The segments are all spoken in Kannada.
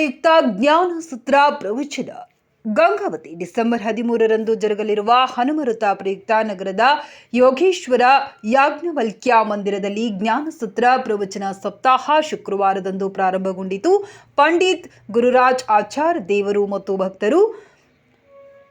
ಪ್ರಯುಕ್ತ ಜ್ಞಾನ ಸೂತ್ರ ಪ್ರವಚನ ಗಂಗಾವತಿ ಡಿಸೆಂಬರ್ ಹದಿಮೂರರಂದು ಜರುಗಲಿರುವ ಹನುಮರುತ ಪ್ರಯುಕ್ತ ನಗರದ ಯೋಗೇಶ್ವರ ಯಾಜ್ಞವಲ್ಕ್ಯ ಮಂದಿರದಲ್ಲಿ ಜ್ಞಾನಸೂತ್ರ ಪ್ರವಚನ ಸಪ್ತಾಹ ಶುಕ್ರವಾರದಂದು ಪ್ರಾರಂಭಗೊಂಡಿತು. ಪಂಡಿತ್ ಗುರುರಾಜ್ ಆಚಾರ್ ದೇವರು ಮತ್ತು ಭಕ್ತರು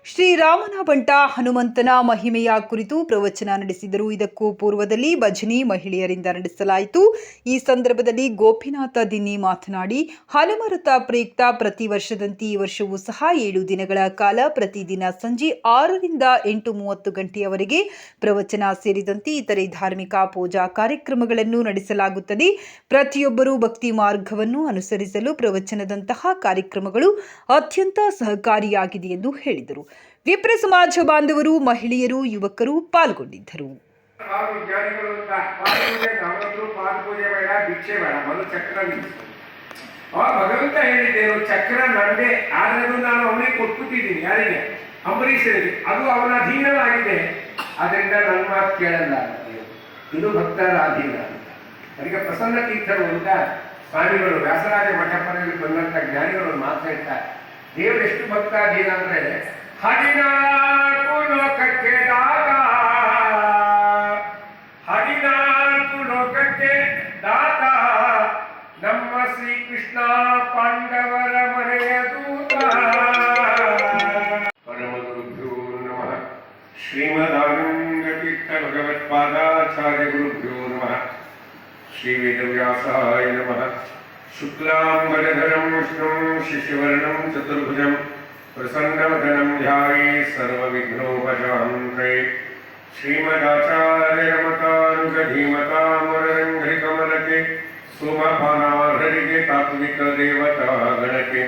ಶ್ರೀರಾಮನ ಬಂಟ ಹನುಮಂತನ ಮಹಿಮೆಯ ಕುರಿತು ಪ್ರವಚನ ನಡೆಸಿದರು. ಇದಕ್ಕೂ ಪೂರ್ವದಲ್ಲಿ ಭಜನಿ ಮಹಿಳೆಯರಿಂದ ನಡೆಸಲಾಯಿತು. ಈ ಸಂದರ್ಭದಲ್ಲಿ ಗೋಪಿನಾಥ ದಿನ್ನಿ ಮಾತನಾಡಿ ಹನುಮರಥ ಪ್ರಯುಕ್ತ ಪ್ರತಿ ವರ್ಷದಂತೆ ಈ ವರ್ಷವೂ ಸಹ ಏಳು ದಿನಗಳ ಕಾಲ ಪ್ರತಿದಿನ ಸಂಜೆ ಆರರಿಂದ ಎಂಟು ಮೂವತ್ತು ಗಂಟೆಯವರೆಗೆ ಪ್ರವಚನ ಸೇರಿದಂತೆ ಇತರೆ ಧಾರ್ಮಿಕ ಪೂಜಾ ಕಾರ್ಯಕ್ರಮಗಳನ್ನು ನಡೆಸಲಾಗುತ್ತದೆ. ಪ್ರತಿಯೊಬ್ಬರೂ ಭಕ್ತಿ ಮಾರ್ಗವನ್ನು ಅನುಸರಿಸಲು ಪ್ರವಚನದಂತಹ ಕಾರ್ಯಕ್ರಮಗಳು ಅತ್ಯಂತ ಸಹಕಾರಿಯಾಗಿದೆ ಎಂದು ಹೇಳಿದರು. ವಿಪ್ರ ಸಮಾಜ ಬಾಂಧವರು, ಮಹಿಳೆಯರು, ಯುವಕರು ಪಾಲ್ಗೊಂಡಿದ್ದರು. ಭಗವಂತ ಹೇಳಿದ್ದೇನು, ಚಕ್ರ ನಂದೆ, ಆದರೂ ನಾನು ಅವನಿಗೆ ಕೊಟ್ಬಿಟ್ಟಿದ್ದೀನಿ, ಯಾರಿಗೆ? ಅಂಬರೀಷರಿಗೆ. ಅದು ಅವನ ಅಧೀನವಾಗಿದೆ. ಅದರಿಂದ ನನ್ನ ಮಾತು ಕೇಳಲ್ಲ ಇದು ಭಕ್ತರ ಅಧೀನ. ಅದಕ್ಕೆ ಪ್ರಸನ್ನ ತೀರ್ಥರು ಅಂತ ಸ್ವಾಮಿಗಳು, ವ್ಯಾಸರಾಜ ಮಠಪರಲ್ಲಿ ಬಂದಂತ ಜ್ಞಾನಿಗಳು ಮಾತಾಡ್ತಾರೆ ದೇವರು ಎಷ್ಟು ಭಕ್ತಾಧೀನ ಅಂದ್ರೆ ಹದಿನಾಲ್ಕು ಲೋಕಕ್ಕೆ ದಾತ ಹದಿನಾಲ್ಕು ಲೋಕಕ್ಕೆ ದಾತ ನಮ್ಮ ಶ್ರೀಕೃಷ್ಣ ಪಾಂಡವರ ಮನೆಯ ದೂತ ಪರಮ ಗುರುಭ್ಯೋ ನಮಃ ಶ್ರೀಮದಾನಂದತೀರ್ಥ ಭಗವತ್ಪಾದಾಚಾರ್ಯ ಗುರುಭ್ಯೋ ನಮಃ ಶ್ರೀ ವೇದವ್ಯಾಸಾಯ ನಮಃ ಶುಕ್ಲಾಂಬರಧರಂ ವಿಷ್ಣುಂ ಶಿಶುವರ್ಣಂ ಚತುರ್ಭುಜಂ प्रसन्नवदनं ध्याये सर्वविघ्नोपशान्ते श्रीमदाचार्यरमतानुगधीमतामरङ्घ्रिकमलके सुमफनाहरिगे तात्विकदेवता गणके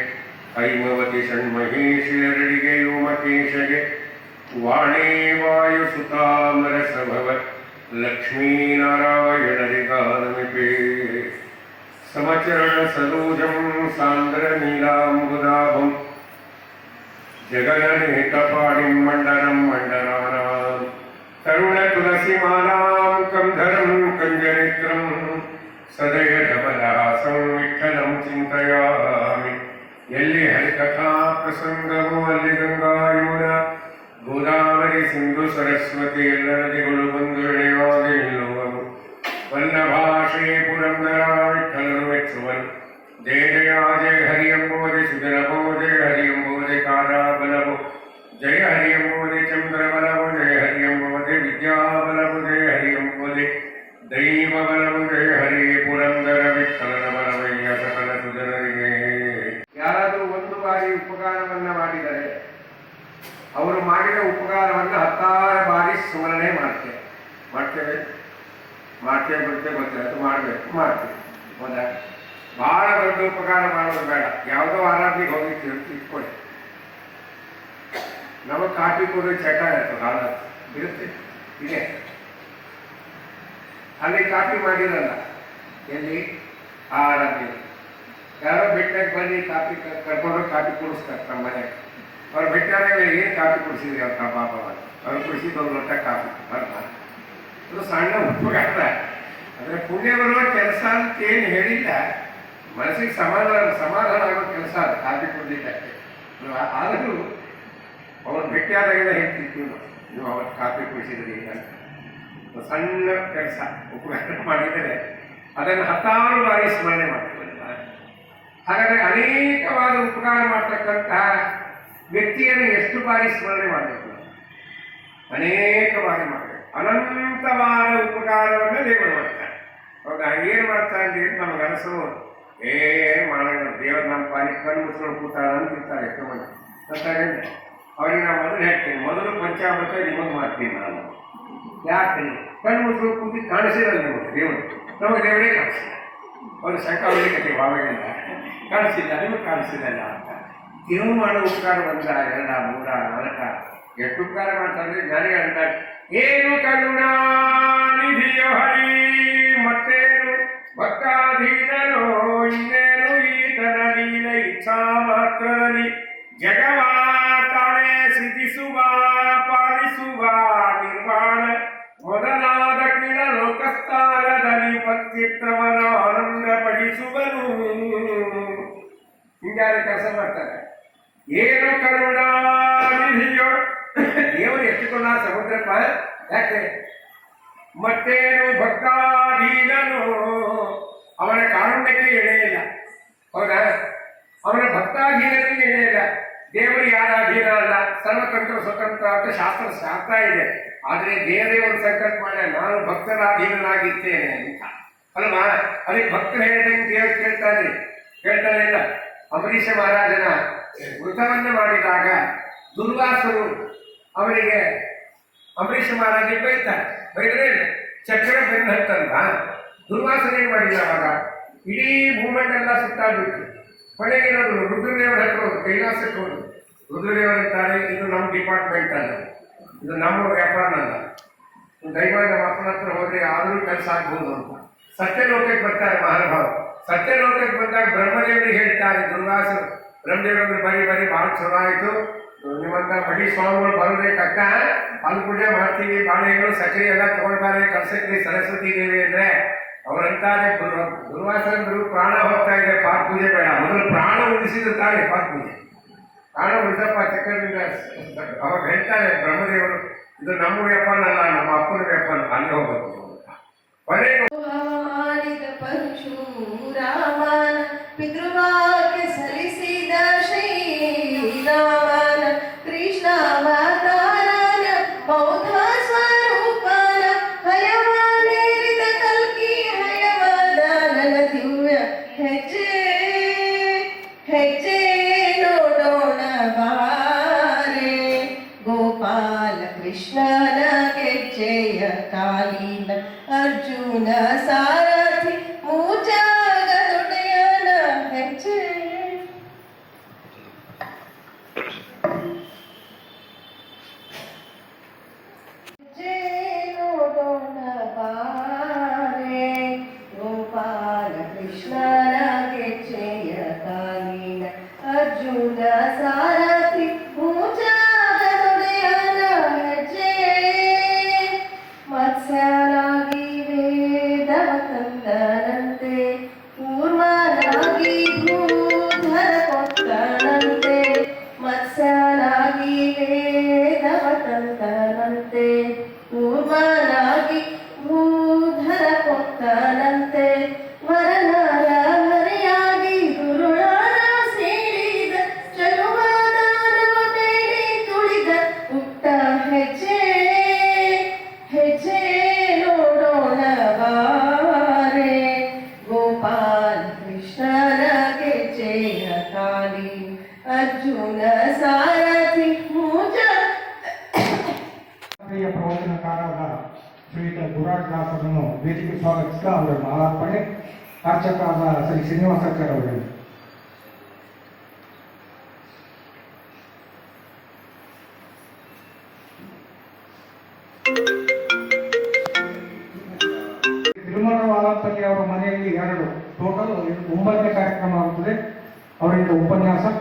षण्महेशिरडिगे योमकेशगे वाणे वायुसुतामरसभव लक्ष्मीनारायणरिगानमिपे समचरणसरोजं सान्द्रनीलाम्बुदाभम् ಮಂಡನಾನಾಂ, ತರುಣ ತುಳಸಿಮಾಲಾಂ ಕಂಧರಂ, ಕಂಜನೇತ್ರಂ, ಸದಯ ಧವಲಹಾಸಂ ವಿಠಲಂ ಚಿಂತಯಾಮಿ. ಎಲ್ಲಿ ಹರಿಕಥಾ ಪ್ರಸಂಗವು ಅಲ್ಲಿ ಗಂಗಾ ಗೋದಾವರಿ ಸಿಂಧು ಸರಸ್ವತಿ ಎಲ್ಲ ನದಿಗಳು ಬಂದು ಇಳೆಯುವಾಗ ನಿಲ್ಲುವವು ವಲ್ಲಭಾಷೆ ಪುರಂದರ ವಿಠಲನು ಮೆಚ್ಚುವನು. ಜಯ ಜಯ ಜಯ ಹರಿ ಎಂಬುವುದೇ ಸುಜಲಭೋ ಜಯ ಹರಿ ಎಂಬುವುದೇ ಕಾರಾಬಲವು ಜಯ ಹರಿ ಎಂಬುವುದೇ ಚಂದ್ರಬಲವು ಜಯ ಹರಿ ಎಂಬುವುದೇ ವಿದ್ಯಾಬಲವು ಜಯ ಹರಿ ಎಂಬುವುದೇ ದೈವ ಬಲವು ಜಯ ಹರಿ ಪುರಂದರ ವಿಠಲನ ಬಲವಯ್ಯ ಸಕಲ ಸುಜನರಿಗೆ ಯಾರಾದರೂ ಒಂದು ಬಾರಿ ಉಪಕಾರವನ್ನ ಮಾಡಿದರೆ ಅವರು ಮಾಡಿದ ಉಪಕಾರವನ್ನು ಹತ್ತಾರು ಬಾರಿ ಸ್ಮರಣೆ ಮಾಡ್ತೇವೆ ಮಾಡ್ತೇವೆ. ಮಾಡ್ತೇವೆ ಬಿಡ್ತೇವೆ ಗೊತ್ತಿಲ್ಲ ಅದು ಮಾಡಬೇಕು. ಮಾಡ್ತೀವಿ. ಹೌದಾ ಬಹಳ ದೊಡ್ಡ ಉಪಕಾರ ಮಾಡೋದು ಬೇಡ. ಯಾವುದೋ ಆರಾಧನೆಗೆ ಹೋಗಿ ಅಂತ ಇಟ್ಕೊಳ್ಳಿ. ನಮಗೆ ಕಾಫಿ ಕೊಡೋ ಚಟ ಇರ್ತದೆ ಇರುತ್ತೆ ಇದೆ. ಅಲ್ಲಿ ಕಾಫಿ ಮಾಡಿರಲ್ಲ. ಎಲ್ಲಿ? ಆರಾಮಿ ಯಾರೋ ಬೆಟ್ಟಕ್ಕೆ ಬನ್ನಿ, ಕಾಫಿ ಕರ್ಕೊಂಡು ಕಾಫಿ ಕುಡಿಸ್ತಾರೆ ನಮ್ಮ ಮನೆಗೆ ಅವ್ರು ಬೆಟ್ಟಾದಾಗ ಏನು ಕಾಫಿ ಕುಡಿಸಿದ್ರಿ ಅವ್ರ ಪಾಪ ಅವ್ರು? ಕುಡಿಸಿದ ಒಂದು ಲೋಟ ಕಾಫಿ, ಬರ್ತಾ? ಅದು ಸಣ್ಣ ಉಪಕಾರ. ಅಂದರೆ ಪುಣ್ಯ ಬರುವ ಕೆಲಸ ಅಂತ ಏನು ಹೇಳಿಲ್ಲ. ಮನಸ್ಸಿಗೆ ಸಮಾಧಾನ ಸಮಾಧಾನ ಆಗೋ ಕೆಲಸ ಅದು, ಕಾಫಿ ಕುಡಿಲಿಕ್ಕೆ. ಆದರೂ ಅವ್ರು ಭೇಟಿಯಾದಾಗೆಲ್ಲ ಹೇಳ್ತಿತ್ತು ನೀವು ಅವತ್ತು ಕಾಫಿ ಕುಡಿಸಿದ್ರಿ ಅಂತ. ಸಣ್ಣ ಕೆಲಸ, ಉಪಕಾರ ಮಾಡಿದರೆ ಅದನ್ನು ಹತ್ತಾರು ಬಾರಿ ಸ್ಮರಣೆ ಮಾಡ್ತೀವಲ್ಲ ಹಾಗಾದರೆ ಅನೇಕವಾದ ಉಪಕಾರ ಮಾಡ್ತಕ್ಕಂತಹ ವ್ಯಕ್ತಿಯನ್ನು ಎಷ್ಟು ಬಾರಿ ಸ್ಮರಣೆ ಮಾಡಬೇಕು? ಅನೇಕ ಬಾರಿ ಮಾಡಬೇಕು. ಅನಂತವಾದ ಉಪಕಾರವನ್ನು ದೇವರು ಮಾಡ್ತಾರೆ ಅವಾಗ ಏನು ಮಾಡ್ತಾರೆ ಅಂತ ಹೇಳಿ ಏನ್ ಮಾಡೋಣ ದೇವ್ರ ನಮ್ಮ ಪಾನಿ ಕಣ್ಣು ಮುಚ್ಕೊಂಡು ಕೂತಾರ ಅಂತಿರ್ತಾರೆ ಎಷ್ಟೋ ಮಂದಿ ಅಂತಾರೆ ಅವ್ರಿಗೆ ನಾವು ಮೊದಲು ಹೇಳ್ತೀನಿ ಮೊದಲು ಪಂಚಾಮೃತ ನಿಮಗೆ ಮಾಡ್ತೀನಿ ನಾನು. ಯಾಕೆ? ಕಣ್ಣು ಮುಚ್ಕೊಂಡು ಕೂತಿ ಕಾಣಿಸಿರಲ್ಲ ನಿಮಗೆ, ದೇವರು. ನಮಗೆ ದೇವರೇ ಕಾಣಿಸಿಲ್ಲ. ಒಂದು ಶಂಕಾವಳಿ ಕತೆ ಭಾವನೆಯಿಂದ ಕಾಣಿಸಿಲ್ಲ, ನಿಮಗೆ ಕಾಣಿಸಿಲ್ಲ ಅಂತ. ಇನ್ನು ಮಾಡೋ ಉಪಕಾರ ಬಂದ ಎರಡ, ಮೂರ, ನಾಲ್ಕ. ಎಷ್ಟು ಉಪಕಾರ ಮಾಡ್ತಾರೆ? ಜ್ಞಾನಿಗೆ ಅಂತ. ಏನು ಕರುಣಾನಿಧಿಯ ಹರಿ ಮತ್ತೇನು ಭಕ್ತಾಧೀನನು ಇನ್ನೇನು ಈತನ ನೀನ ಇಚ್ಛಾ ಮಾತ್ರದಲ್ಲಿ? ಜಗವಾತಾಳೆ ಸಿದ್ಧಿಸುವ, ಪಾಲಿಸುವ ನಿರ್ಮಾಣ ಮೊದಲಾದ ಕಿಳ ಲೋಕಸ್ಥಾನದಲ್ಲಿ ಪತ್ಯತ್ರವನ ಆನಂದ ಪಡಿಸುವನು ಹಿಂಗಾರ ಕೆಲಸ ಮಾಡ್ತಾರೆ. ಏನು ಕರುಣಾನಿಧಿಯೋ? ದೇವರು ಎಷ್ಟು ಕೊಡ ಸಮುದ್ರಪ್ಪ ಯಾಕೆ? ಮತ್ತೇನು ಭಕ್ತಾಧೀನನು? ಅವನ ಕಾರಣಕ್ಕೆ ಎಳೆಯಿಲ್ಲ ಹೌದಾ? ಅವನ ಭಕ್ತಾಧೀನದಲ್ಲಿ ಎಳೆಯಿಲ್ಲ ದೇವರು ಯಾರ ಅಧೀನ ಅಲ್ಲ ಸರ್ವತಂತ್ರ ಸ್ವತಂತ್ರ ಅಂತ ಶಾಸ್ತ್ರ ಶಾಸ್ತ್ರ ಇದೆ. ಆದರೆ ದೇವರೇ ಒಂದು ಸಂಕಲ್ಪ ಮಾಡಿ ನಾನು ಭಕ್ತರ ಅಧೀನನಾಗಿದ್ದೇನೆ ಅಂತ. ಅಲ್ವಾ? ಅದಕ್ಕೆ ಭಕ್ತರು ಹೇಳಿದಂಗೆ ದೇವರು ಕೇಳ್ತಾನೆ. ಕೇಳ್ತಾನೆ ಇಲ್ಲ. ಅಂಬರೀಷ ಮಹಾರಾಜನ ವೃತವನ್ನ ಮಾಡಿದಾಗ ದುರ್ವಾಸರು ಅವರಿಗೆ ಅಂಬರೀಷ ಮಹಾರಾಜ ಬೈತಾರೆ. ಬೈದ್ರೆ ಚಕ್ರ ಬೆನ್ನು ಹತ್ತಲ್ವಾ? ದುರ್ವಾಸನೆ ಮಾಡಿಲ್ಲ ಅವಾಗ. ಇಡೀ ಮೂಮೆಂಟ್ ಎಲ್ಲ ಸುತ್ತಾಗ್ಬಿಟ್ಟು ಕೊನೆಗೆ ಏನಾದ್ರು ರುದ್ರದೇವರ ಹತ್ರ ಕೈಲಾಸಕ್ಕೆ ಹೋದ್ರು ರುದ್ರದೇವರಿದ್ದಾರೆ ಇದು ನಮ್ಮ ಡಿಪಾರ್ಟ್ಮೆಂಟ್ ಅಲ್ಲ. ಇದು ನಮ್ಮ ವ್ಯಾಪಾರ ಅಲ್ಲ ನಮ್ಮ ಅಪ್ಪನ ಹತ್ರ ಹೋದ್ರೆ ಆದರೂ ಕೆಲಸ ಆಗ್ಬೋದು ಅಂತ. ಸತ್ಯಲೋಕಕ್ಕೆ ಬರ್ತಾರೆ ಮಹಾನುಭಾವ ಸತ್ಯಲೋಕಕ್ಕೆ ಬಂದಾಗ ಬ್ರಹ್ಮದೇವರಿಗೆ ಹೇಳ್ತಾರೆ ದುರ್ವಾಸರು ಬ್ರಹ್ಮದೇವರ ಬರೀ ಬರೀ ಭಾಳ ಚಲೋ ಆಯ್ತು. ನಿಮ್ಮಂತ ಮಡಿ ಸ್ವಾಮಿಗಳು ಬರಬೇಕಕ್ಕ ಅಲ್ಲಿ ಪೂಜೆ ಮಾಡ್ತೀವಿ. ಬಾಳೆಹಣ್ಣು ಸಕ್ಕರೆ ಎಲ್ಲ ತಗೊಂಡ್ಬಾರೆ ಕಲ್ಸಕ್ರಿ ಸರಸ್ವತಿ ದೇವಿ ಅಂದ್ರೆ ಅವರಂತಾರೆ ಗುರು ಪ್ರಾಣ ಹೋಗ್ತಾ ಇದೆ. ಪಾಕ್ ಪೂಜೆ ಬೇಡ. ಮೊದಲು ಪ್ರಾಣ ಉಳಿಸಿದ್ರು ತಾಳೆ ಪಾಕ್ ಪೂಜೆ. ಪ್ರಾಣ ಉಳಿಸಪ್ಪ ಚಕ್ರದಿಂದ ಅವಾಗ ಹೇಳ್ತಾರೆ ಬ್ರಹ್ಮದೇವರು, ಇದು ನಮ್ಮ ವ್ಯಾಪಾರ ಅಲ್ಲ ನಮ್ಮ ಅಪ್ಪನ ವ್ಯಾಪಾರ ಅಲ್ಲಿ ಹೋಗ್ಬೇಕು. ಕೊನೆಗೂ ಪರಶುರಾಮನ ಪಿತೃವಾಕ್ಯ ಸಲ್ಲಿಸಿದ ಶ್ರೀರಾಮನ कृष्णन के जय कालीन अर्जुन सार ಅರ್ಜುನ ಸಾರಥಿ ಮೂಜ ಪ್ರವಚನಕಾರರಾದ ಶ್ರೀಯುತ ಗುರಾಜದಾಸರನ್ನು ವೇದಿಕೆ ಸ್ವಾಗತಿಸಿದ ಅವರ ಮಾಲಾರ್ಪಣೆ. ಅರ್ಚಕರಾದ ಶ್ರೀ ಶ್ರೀನಿವಾಸಾಚಾರ್ಯ ತಿರುಮಲ ಅವರ. ಮನೆಯಲ್ಲಿ ಎರಡು ಟೋಟಲ್ ಒಂಬತ್ತನೇ ಕಾರ್ಯಕ್ರಮ ಆಗುತ್ತದೆ. ಅವರಿಂದ ಉಪನ್ಯಾಸ.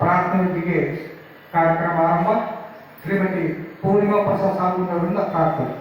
ಪ್ರಾರ್ಥನೆಯೊಂದಿಗೆ ಕಾರ್ಯಕ್ರಮ ಆರಂಭ. ಶ್ರೀಮತಿ ಪೂರ್ಣಿಮಾ ಪ್ರಸಾದ್ ಸಾಧುನವರಿಂದ ಪ್ರಾರ್ಥನೆ.